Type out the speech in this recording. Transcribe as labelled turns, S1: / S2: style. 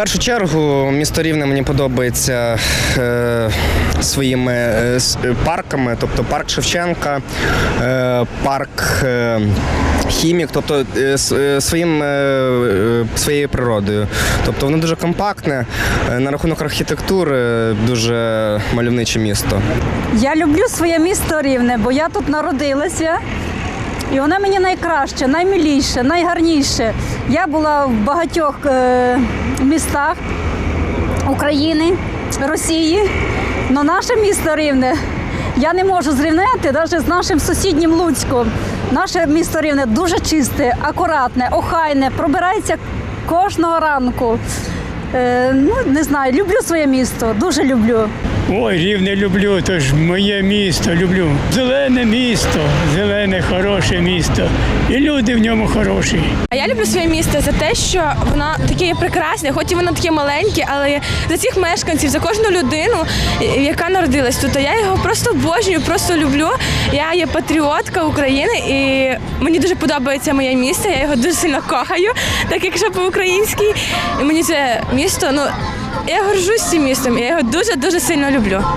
S1: першу чергу місто Рівне мені подобається е, своїми е, е, парками, тобто парк Шевченка, парк Хімік, тобто е, своїм, своєю природою. Тобто воно дуже компактне. На рахунок архітектури дуже мальовниче місто.
S2: Я люблю своє місто Рівне, бо я тут народилася. І воно мені найкраще, наймиліше, найгарніше. Я була в багатьох е, містах України, Росії. але наше місто Рівне я не можу зрівняти навіть з нашим сусіднім Луцьком. Наше місто Рівне дуже чисте, акуратне, охайне, пробирається кожного ранку. Е, ну, не знаю, люблю своє місто, дуже люблю.
S3: Ой, рівне люблю, то ж моє місто люблю. Зелене місто, зелене, хороше місто. І люди в ньому хороші.
S4: А я люблю своє місто за те, що воно таке прекрасне, хоч і воно таке маленьке, але за цих мешканців, за кожну людину, е, яка народилась тут. Я його просто обожнюю, просто люблю. Я є патріотка України, і мені дуже подобається моє місто. Я його дуже сильно кохаю, так якщо по-українськи. І мені це місто, ну я горжусь цим містом, я його дуже дуже сильно люблю.